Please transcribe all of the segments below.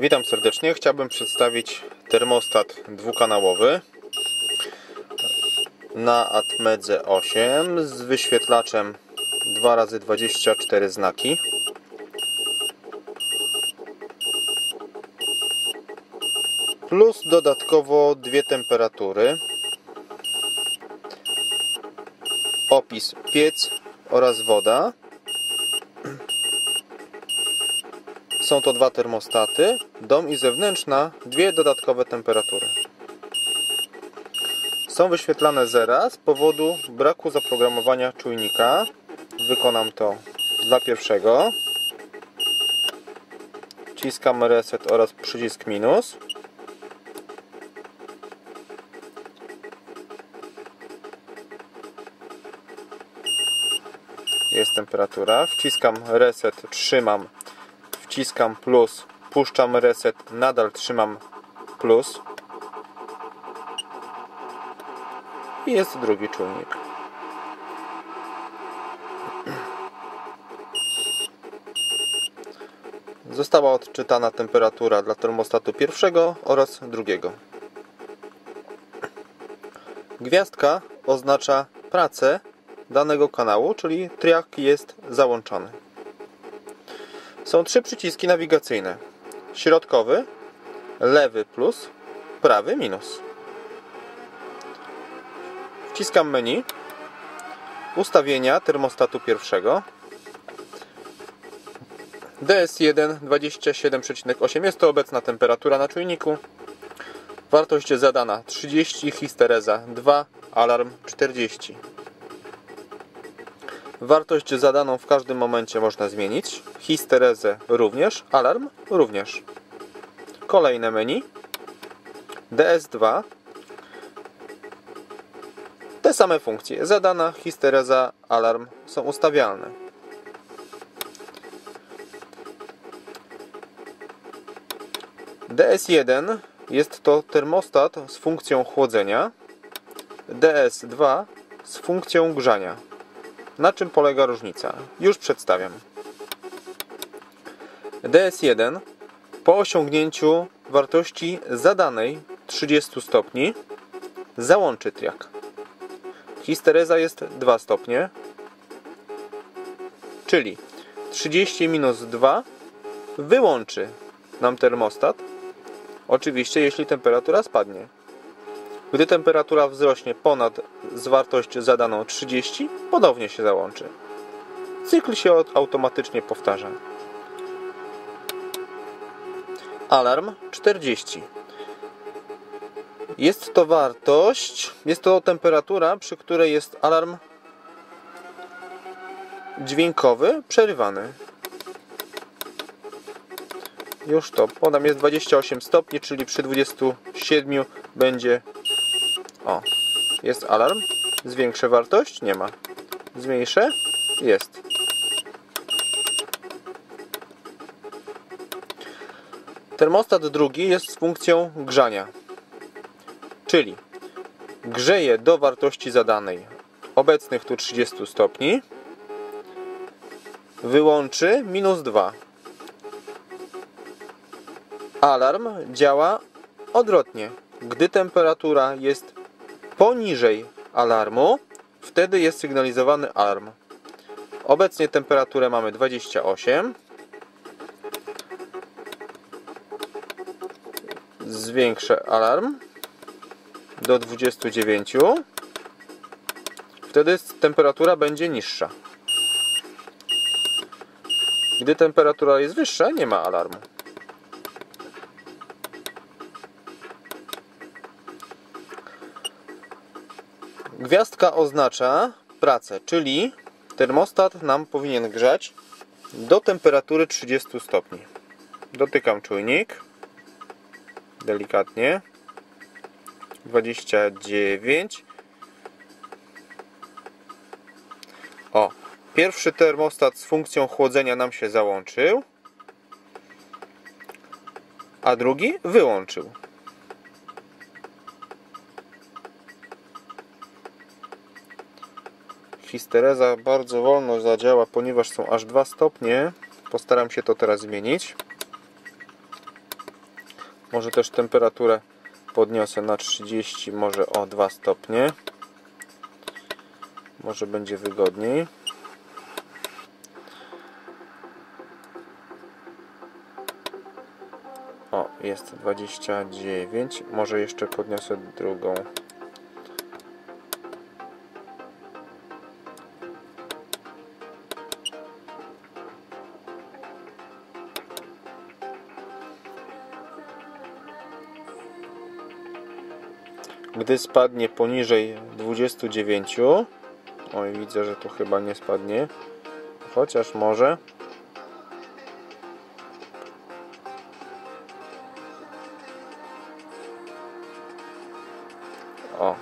Witam serdecznie. Chciałbym przedstawić termostat dwukanałowy na Atmedze 8 z wyświetlaczem 2x24 znaki. Plus dodatkowo dwie temperatury. Opis piec oraz woda. Są to dwa termostaty, dom i zewnętrzna, dwie dodatkowe temperatury. Są wyświetlane zera z powodu braku zaprogramowania czujnika. Wykonam to dla pierwszego. Wciskam reset oraz przycisk minus. Jest temperatura. Wciskam reset, trzymam wciskam plus, puszczam reset, nadal trzymam plus i jest drugi czujnik. Została odczytana temperatura dla termostatu pierwszego oraz drugiego. Gwiazdka oznacza pracę danego kanału, czyli triak jest załączony. Są trzy przyciski nawigacyjne. Środkowy, lewy plus, prawy minus. Wciskam menu, ustawienia termostatu pierwszego. DS1 27,8 jest to obecna temperatura na czujniku. Wartość zadana 30, histereza 2, alarm 40. Wartość zadaną w każdym momencie można zmienić. Histerezę również, alarm również. Kolejne menu. DS2. Te same funkcje. Zadana, histereza, alarm są ustawialne. DS1 jest to termostat z funkcją chłodzenia. DS2 z funkcją grzania. Na czym polega różnica? Już przedstawiam. DS1 po osiągnięciu wartości zadanej 30 stopni załączy triak. Histereza jest 2 stopnie, czyli 30 minus 2 wyłączy nam termostat. Oczywiście, jeśli temperatura spadnie. Gdy temperatura wzrośnie ponad wartość zadaną 30, ponownie się załączy. Cykl się automatycznie powtarza. Alarm 40. Jest to wartość, jest to temperatura, przy której jest alarm dźwiękowy przerywany. Już to podam, jest 28 stopni, czyli przy 27 będzie o, jest alarm. Zwiększę wartość? Nie ma. Zmniejszę? Jest. Termostat drugi jest z funkcją grzania. Czyli grzeje do wartości zadanej obecnych tu 30 stopni wyłączy minus 2 alarm działa odwrotnie gdy temperatura jest poniżej alarmu, wtedy jest sygnalizowany alarm. Obecnie temperaturę mamy 28. Zwiększę alarm do 29. Wtedy temperatura będzie niższa. Gdy temperatura jest wyższa, nie ma alarmu. Gwiazdka oznacza pracę, czyli termostat nam powinien grzać do temperatury 30 stopni. Dotykam czujnik. Delikatnie. 29 O, pierwszy termostat z funkcją chłodzenia nam się załączył a drugi wyłączył histereza bardzo wolno zadziała, ponieważ są aż 2 stopnie. Postaram się to teraz zmienić. Może też temperaturę podniosę na 30, może o 2 stopnie. Może będzie wygodniej. O, jest 29. Może jeszcze podniosę drugą. Gdy spadnie poniżej 29, oj widzę, że tu chyba nie spadnie, chociaż może. O,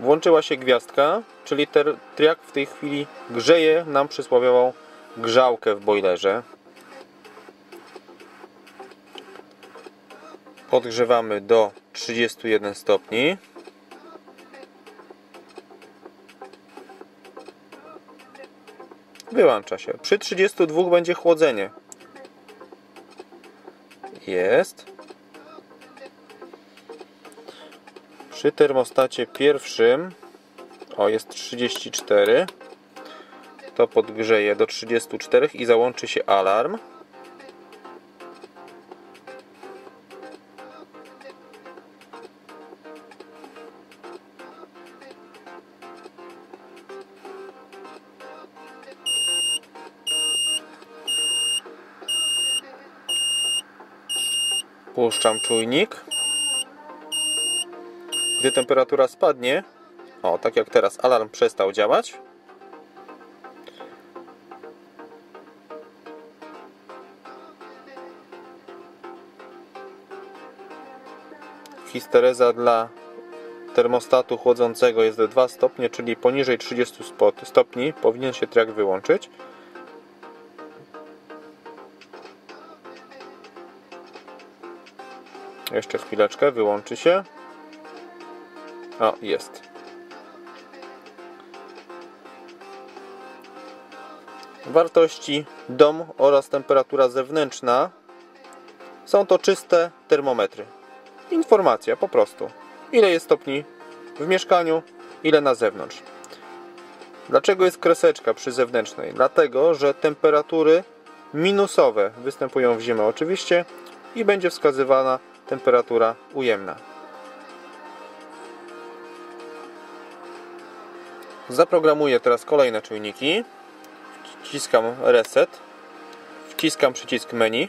włączyła się gwiazdka, czyli ter, triak w tej chwili grzeje nam przysłowiową grzałkę w boilerze. Podgrzewamy do 31 stopni. Wyłącza się. Przy 32 będzie chłodzenie. Jest. Przy termostacie pierwszym o jest 34 to podgrzeje do 34 i załączy się alarm. Puszczam czujnik. Gdy temperatura spadnie, o tak jak teraz alarm przestał działać. Histereza dla termostatu chłodzącego jest 2 stopnie, czyli poniżej 30 stopni powinien się triak wyłączyć. Jeszcze chwileczkę, wyłączy się. O, jest. Wartości dom oraz temperatura zewnętrzna są to czyste termometry. Informacja po prostu. Ile jest stopni w mieszkaniu, ile na zewnątrz. Dlaczego jest kreseczka przy zewnętrznej? Dlatego, że temperatury minusowe występują w zimę oczywiście i będzie wskazywana temperatura ujemna. Zaprogramuję teraz kolejne czujniki. Wciskam reset. Wciskam przycisk menu.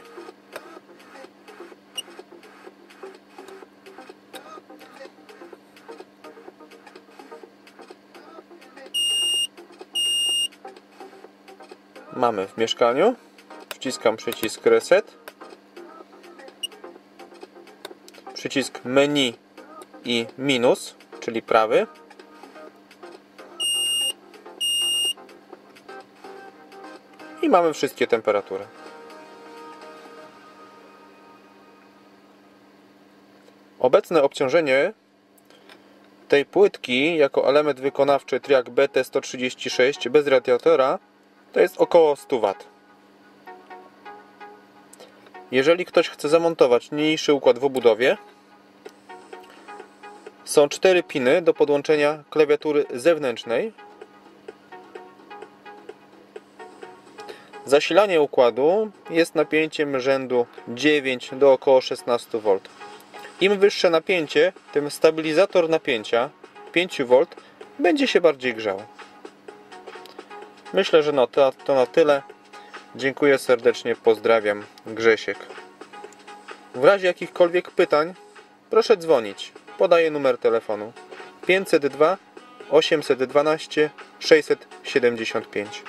Mamy w mieszkaniu. Wciskam przycisk reset. Przycisk menu i minus, czyli prawy. I mamy wszystkie temperatury. Obecne obciążenie tej płytki jako element wykonawczy Triac BT136 bez radiatora to jest około 100 W. Jeżeli ktoś chce zamontować mniejszy układ w obudowie, są cztery piny do podłączenia klawiatury zewnętrznej. Zasilanie układu jest napięciem rzędu 9 do około 16 V. Im wyższe napięcie, tym stabilizator napięcia 5 V będzie się bardziej grzał. Myślę, że no to, to na tyle. Dziękuję serdecznie, pozdrawiam, Grzesiek. W razie jakichkolwiek pytań, proszę dzwonić. Podaję numer telefonu 502 812 675.